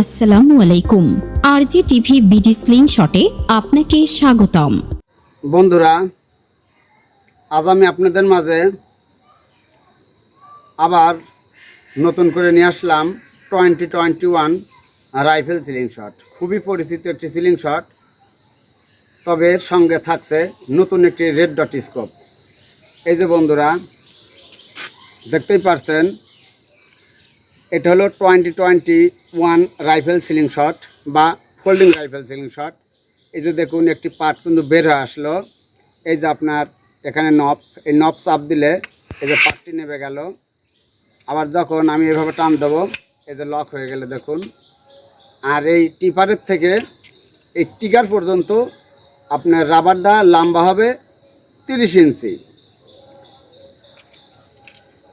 আসসালামু আলাইকুম। আরজি TV BD sling শটে আপনাকে স্বাগতম। বন্ধুরা, আজ আমি আপনাদের মাঝে আবার নতুন করে নিয়ে আসলাম twenty twenty one rifle sling shot খুবই পরিচিত একটি সিলিং শট তবে এর সঙ্গে থাকছে নতুন একটি রেড ডট স্কোপ। এই যে বন্ধুরা, দেখতেই পারছেন এটা হলো twenty twenty one rifle sling shot বা ফোল্ডিং রাইফেল সিলিং শট এই যে দেখুন, একটি পার্ট কিন্তু বের হয়ে আসলো। এই যে আপনার এখানে নব, এই নব চাপ দিলে এই যে পার্টটি নেবে গেল। আবার যখন আমি এভাবে টান দেবো, এই যে লক হয়ে গেলে দেখুন। আর এই টিপারের থেকে এই টিকার পর্যন্ত আপনার রাবারটা লম্বা হবে তিরিশ ইঞ্চি।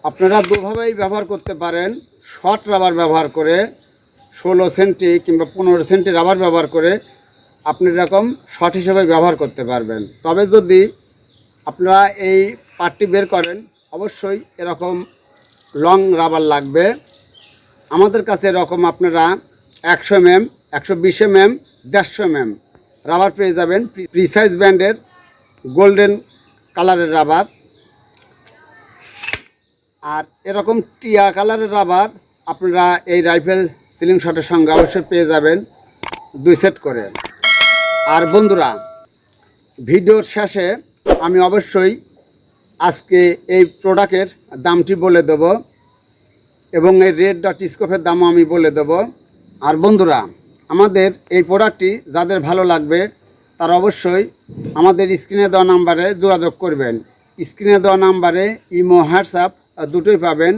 আপনারা দুভাবেই ব্যবহার করতে পারেন। শর্ট রাবার ব্যবহার করে ষোলো সেন্টি কিংবা পনেরো সেন্টি রাবার ব্যবহার করে আপনি এরকম শর্ট হিসেবে ব্যবহার করতে পারবেন। তবে যদি আপনারা এই পার্টটি বের করেন, অবশ্যই এরকম লং রাবার লাগবে। আমাদের কাছে এরকম আপনারা একশো এম এম একশো বিশ এম এম দেড়শো এম এম রাবার পেয়ে যাবেন। প্রিসাইজ ব্যান্ডের গোল্ডেন কালারের রাবার। আর এরকম টিয়া কালারের রাবার আপনারা এই রাইফেল সিলিং শটের সঙ্গে অবশ্যই পেয়ে যাবেন দুই সেট করে। আর বন্ধুরা, ভিডিওর শেষে আমি অবশ্যই আজকে এই প্রোডাক্টের দামটি বলে দেব এবং এই রেড ডট স্কোপের দামও আমি বলে দেব। আর বন্ধুরা, আমাদের এই প্রোডাক্টটি যাদের ভালো লাগবে তারা অবশ্যই আমাদের স্ক্রিনে দেওয়া নাম্বারে যোগাযোগ করবেন। স্ক্রিনে দেওয়া নাম্বারে ইমো, হোয়াটসঅ্যাপ দুটোই পাবেন।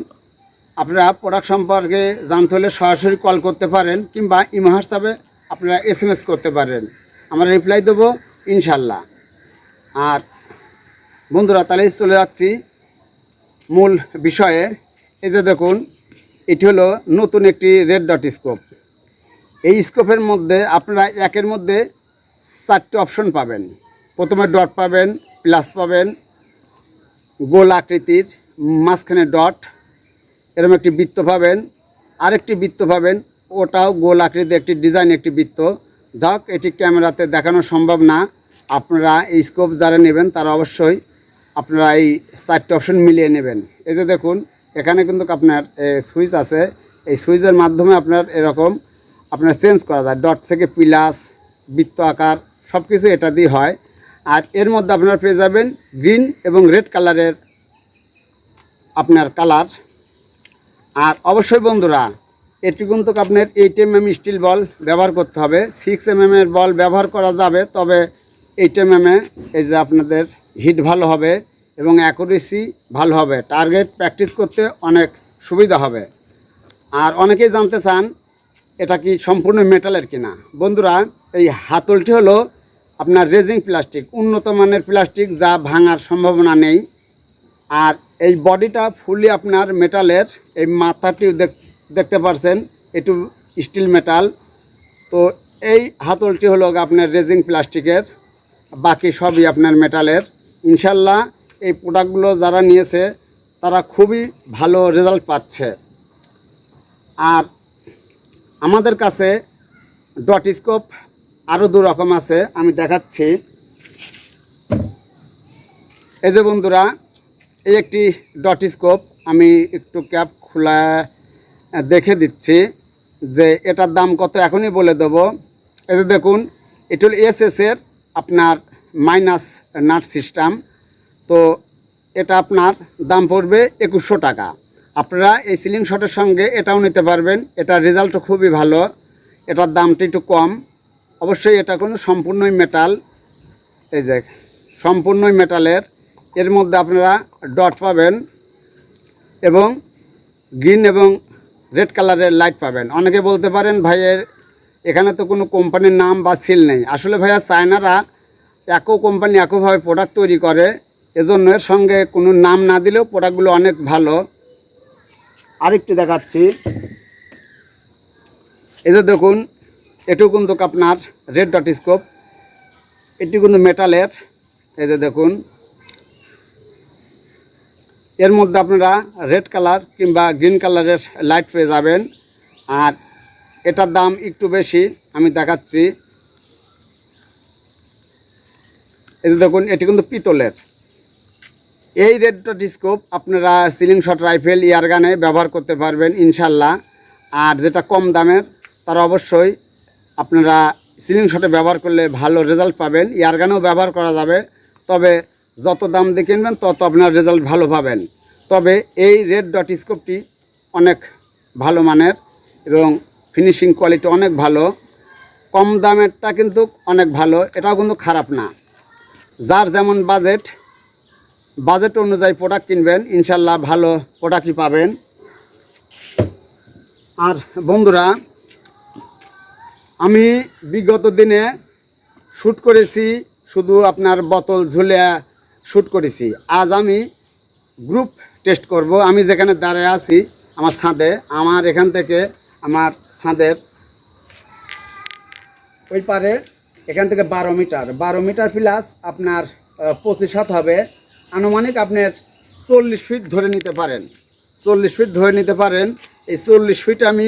আপনারা প্রোডাক্ট সম্পর্কে জানতে হলে সরাসরি কল করতে পারেন কিংবা ইমো হোয়াটসঅ্যাপে আপনারা এস এম এস করতে পারেন। আমরা রিপ্লাই দেবো, ইনশাল্লাহ। আর বন্ধুরা, তাহলে চলে যাচ্ছি মূল বিষয়ে। এই যে দেখুন, এটি হলো নতুন একটি রেড ডট স্কোপ এই স্কোপের মধ্যে আপনারা একের মধ্যে চারটি অপশন পাবেন। প্রথমে ডট পাবেন প্লাস পাবেন, গোল আকৃতির মাঝখানে ডট, এরকম একটি বৃত্ত পাবেন। আরেকটি বৃত্ত পাবেন, ওটাও গোল আকৃতির একটি ডিজাইন, একটি বৃত্ত। যাক, এটি ক্যামেরাতে দেখানো সম্ভব না। আপনারা এই স্কোপ যারা নেবেন, তারা অবশ্যই আপনারা এই চারটি অপশন মিলিয়ে নেবেন। এই যে দেখুন, এখানে কিন্তু আপনার সুইচ আছে। এই সুইচের মাধ্যমে আপনার এরকম, আপনার চেঞ্জ করা যায়। ডট থেকে প্লাস বৃত্ত আকার সব কিছু এটা দিয়ে হয়। আর এর মধ্যে আপনারা পেয়ে যাবেন গ্রিন এবং রেড কালারের আপনার কালার। আর অবশ্যই বন্ধুরা এটি কিন্তু আপনার eight M M steel ball ব্যবহার করতে হবে। সিক্স এম এর বল ব্যবহার করা যাবে, তবে এইট এম এ এই যে আপনাদের হিট ভালো হবে এবং অ্যাকুরেসি ভালো হবে। টার্গেট প্র্যাকটিস করতে অনেক সুবিধা হবে। আর অনেকেই জানতে চান, এটা কি সম্পূর্ণ মেটালের কিনা? বন্ধুরা, এই হাতলটি হলো আপনার রেজিং প্লাস্টিক উন্নত মানের প্লাস্টিক যা ভাঙার সম্ভাবনা নেই। আর এই বডিটা ফুলি আপনার মেটালের এই মাথাটিও দেখতে পারছেন একটু স্টিল মেটাল তো এই হাতলটি হলো আপনার রেজিং প্লাস্টিকের, বাকি সবই আপনার মেটালের ইনশাল্লাহ এই প্রোডাক্টগুলো যারা নিয়েছে, তারা খুবই ভালো রেজাল্ট পাচ্ছে। আর আমাদের কাছে ডট স্কোপ আরও দু রকম আছে, আমি দেখাচ্ছি। এই যে বন্ধুরা এই একটি ডট স্কোপ আমি একটু ক্যাপ খোলা দেখে দিচ্ছি যে এটার দাম কত এখনই বলে দেব। এই যে দেখুন, এটি হল এসএসের আপনার মাইনাস নাট সিস্টেম তো এটা আপনার দাম পড়বে একুশশো টাকা। আপনারা এই সিলিং শটের সঙ্গে এটাও নিতে পারবেন। এটার রেজাল্টও খুবই ভালো। এটার দামটা একটু কম। অবশ্যই এটা কোনো সম্পূর্ণই মেটাল এই যে, সম্পূর্ণই মেটালের এর মধ্যে আপনারা ডট পাবেন এবং গ্রিন এবং রেড কালারের লাইট পাবেন। অনেকে বলতে পারেন, ভাইয়ের, এখানে তো কোনো কোম্পানির নাম বা সিল নেই। আসলে ভাইয়া, চায়নারা একও কোম্পানি একোভাবে প্রোডাক্ট তৈরি করে। এজন্য এর সঙ্গে কোনো নাম না দিলেও প্রোডাক্টগুলো অনেক ভালো। আরেকটি দেখাচ্ছি। এই যে দেখুন, এটিও কিন্তু আপনার রেড ডট স্কোপ এটি কিন্তু মেটালের এই যে দেখুন এর মধ্যে আপনারা রেড কালার কিংবা গ্রিন কালারের লাইট পেয়ে যাবেন। আর এটার দাম একটু বেশি, আমি দেখাচ্ছি। এই যে দেখুন, এটি কিন্তু পিতলের। এই রেড ডট স্কোপ আপনারা সিলিং শট, রাইফেল, ইয়ারগানে ব্যবহার করতে পারবেন ইনশাল্লাহ আর যেটা কম দামের, তারা অবশ্যই আপনারা সিলিং শটে ব্যবহার করলে ভালো রেজাল্ট পাবেন। ইয়ারগানেও ব্যবহার করা যাবে, তবে যত দাম দিয়ে কিনবেন, তত আপনার রেজাল্ট ভালো পাবেন। তবে এই রেড ডট স্কোপটি অনেক ভালো মানের এবং ফিনিশিং কোয়ালিটি অনেক ভালো। কম দামেরটা কিন্তু অনেক ভালো, এটাও কিন্তু খারাপ না। যার যেমন বাজেট বাজেট অনুযায়ী প্রোডাক্ট কিনবেন, ইনশাল্লাহ ভালো প্রোডাক্টই পাবেন। আর বন্ধুরা, আমি বিগত দিনে শ্যুট করেছি শুধু আপনার বোতল ঝুলে শ্যুট করেছি। আজ আমি গ্রুপ টেস্ট করব। আমি যেখানে দাঁড়ায় আছি, আমার ছাদে, আমার এখান থেকে আমার ছাদের ওই পারে, এখান থেকে বারো মিটার। বারো মিটার প্লাস আপনার পঁচিশ হাত হবে। আনুমানিক আপনার চল্লিশ ফিট ধরে নিতে পারেন। চল্লিশ ফিট ধরে নিতে পারেন। এই চল্লিশ ফিট আমি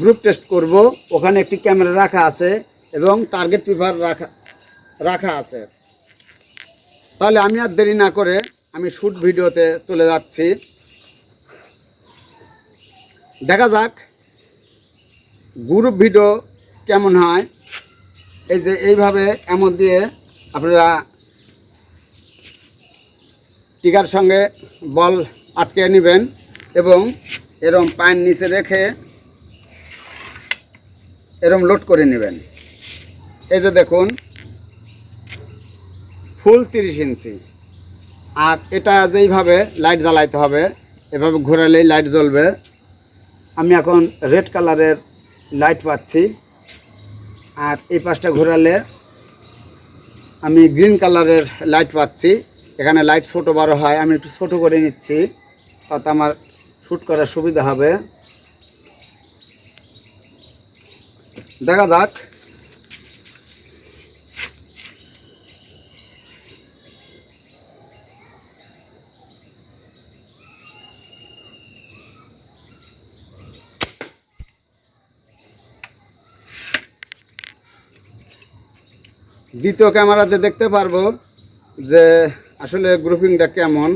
গ্রুপ টেস্ট করব। ওখানে একটি ক্যামেরা রাখা আছে এবং টার্গেট পেপার রাখা রাখা আছে। তাহলে আমি আর দেরি না করে আমি শ্যুট ভিডিওতে চলে যাচ্ছি। দেখা যাক গ্রুপ ভিডিও কেমন হয়? এই যে এইভাবে এমন দিয়ে আপনারা টিকার সঙ্গে বল আটকে নেবেন এবং এরম পায়ের নিচে রেখে এরম লোড করে নেবেন। এই যে দেখুন ফুল তিরিশ ইঞ্চি। আর এটা যেইভাবে লাইট জ্বালাইতে হবে, এভাবে ঘোরালেই লাইট জ্বলবে। আমি এখন রেড কালারের লাইট পাচ্ছি। আর এই পাশটা ঘোরালে আমি গ্রিন কালারের লাইট পাচ্ছি। এখানে লাইট ছোটো বড় হয়, আমি একটু ছোটো করে নিচ্ছি, তাতে আমার শ্যুট করার সুবিধা হবে। দেখা যাক। দ্বিতীয় ক্যামেরাতে দেখতে পারব যে আসলে গ্রুপিংটা কেমন।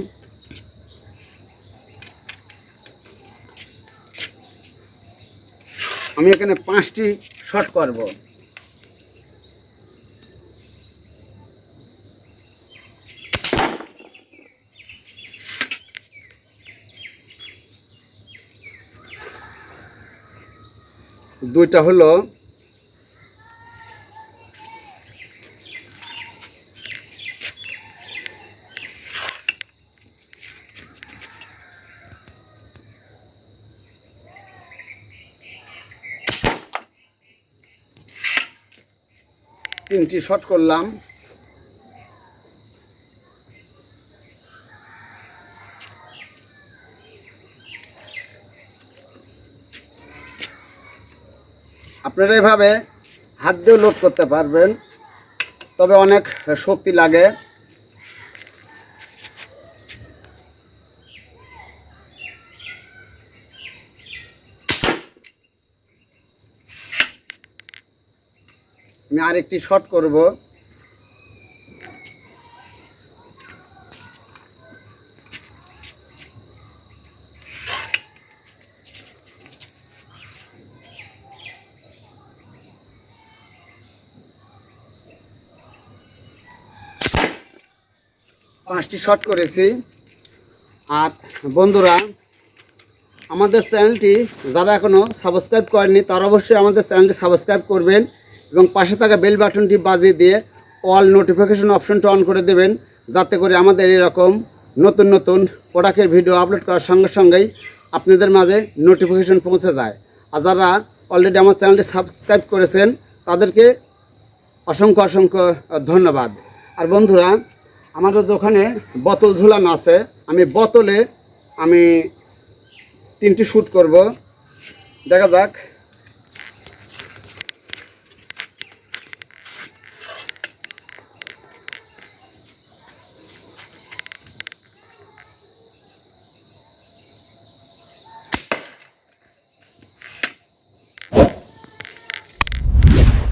আমি এখানে পাঁচটি শট করব। দুইটা হলো তিনটি শট করলাম। আপনারা এভাবে হাত দিয়েও লোড করতে পারবেন তবে অনেক শক্তি লাগে। আমি আরেকটি শট করব। পাঁচটি শট করেছি। আর বন্ধুরা, আমাদের চ্যানেলটি যারা এখনও সাবস্ক্রাইব করেনি তারা অবশ্যই আমাদের চ্যানেলটি সাবস্ক্রাইব করবেন। এবং পাশে থাকা বেল বাটনটি বাজিয়ে দিয়ে অল নোটিফিকেশন অপশনটা অন করে দেবেন, যাতে করে আমাদের এরকম নতুন নতুন প্রোডাক্টের ভিডিও আপলোড করার সঙ্গে সঙ্গেই আপনাদের মাঝে নোটিফিকেশন পৌঁছে যায়। আর যারা অলরেডি আমার চ্যানেলটি সাবস্ক্রাইব করেছেন, তাদেরকে অসংখ্য অসংখ্য ধন্যবাদ। আর বন্ধুরা আমাদের যেখানে বোতল ঝুলানো আছে। আমি বোতলে আমি তিনটি শ্যুট করব। দেখা যাক।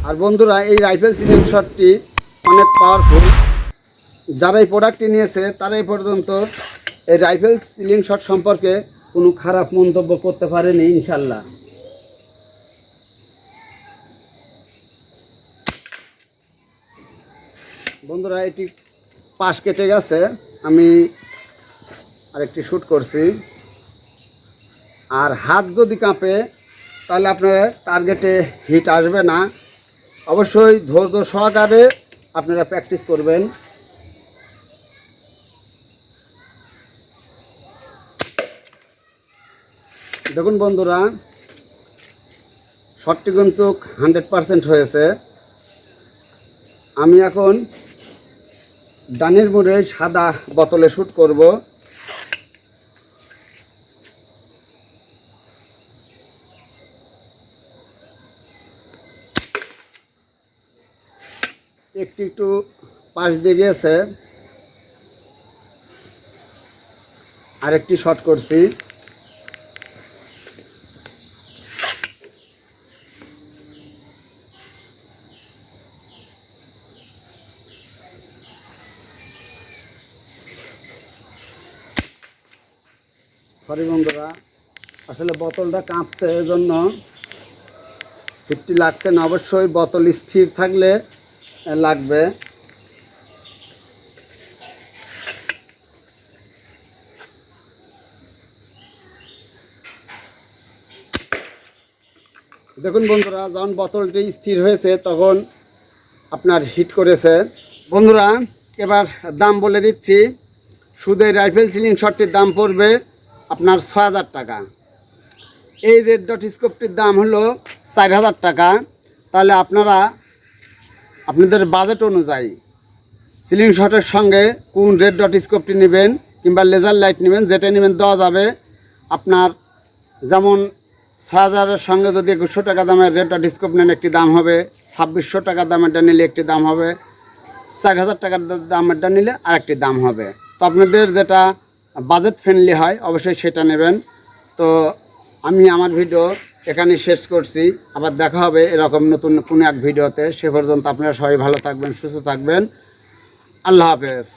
আর বন্ধুরা, এই রাইফেল সিলিং শটটি অনেক পাওয়ারফুল যারা এই প্রোডাক্টটি নিয়েছে, তারা এই পর্যন্ত এই রাইফেল সিলিং শট সম্পর্কে কোনো খারাপ মন্তব্য করতে পারেনি ইনশাল্লাহ বন্ধুরা, এটি পাশ কেটে গেছে। আমি আরেকটি শ্যুট করছি। আর হাত যদি কাঁপে, তাহলে আপনার টার্গেটে হিট আসবে না। অবশ্যই ধৈর্য সহকারে আপনারা প্র্যাকটিস করবেন। দেখুন বন্ধুরা, শটটি কিন্তু হান্ড্রেড পারসেন্ট হয়েছে। আমি এখন ডানের মোড়ে সাদা বোতলে শ্যুট করব। একটু একটু পাশ দিয়ে গিয়েছে। আরেকটি শট করছি। সরি বন্ধুরা, আসলে বোতলটা কাঁপছে, এজন্য ফিফটি লাগছে না। অবশ্যই বোতল স্থির থাকলে লাগবে। দেখুন বন্ধুরা, যখন বোতলটি স্থির হয়েছে, তখন আপনার হিট করেছে। বন্ধুরা, এবার দাম বলে দিচ্ছি। এই রাইফেল সিলিং শটটির দাম পড়বে আপনার ছ হাজার টাকা। এই রেড ডট স্কোপটির দাম হলো চার হাজার টাকা। তাহলে আপনারা আপনাদের বাজেট অনুযায়ী সিলিং শটের সঙ্গে কোন রেড ডট স্কোপটি নেবেন কিংবা লেজার লাইট নেবেন, যেটা নেবেন দেওয়া যাবে। আপনার যেমন ছয় হাজারের সঙ্গে যদি একুশশো টাকা দামের রেড ডট স্কোপ নেন, একটি দাম হবে ছাব্বিশশো টাকা দামেরটা নিলে একটি দাম হবে চার হাজার টাকার দামেরটা নিলে আরেকটি দাম হবে। তো আপনাদের যেটা বাজেট ফ্রেন্ডলি হয়, অবশ্যই সেটা নেবেন। তো আমি আমার ভিডিও এখানে শেষ করছি। আবার দেখা হবে এরকম নতুন কোনো এক ভিডিওতে। সে পর্যন্ত আপনারা সবাই ভালো থাকবেন, সুস্থ থাকবেন। আল্লাহ হাফেজ।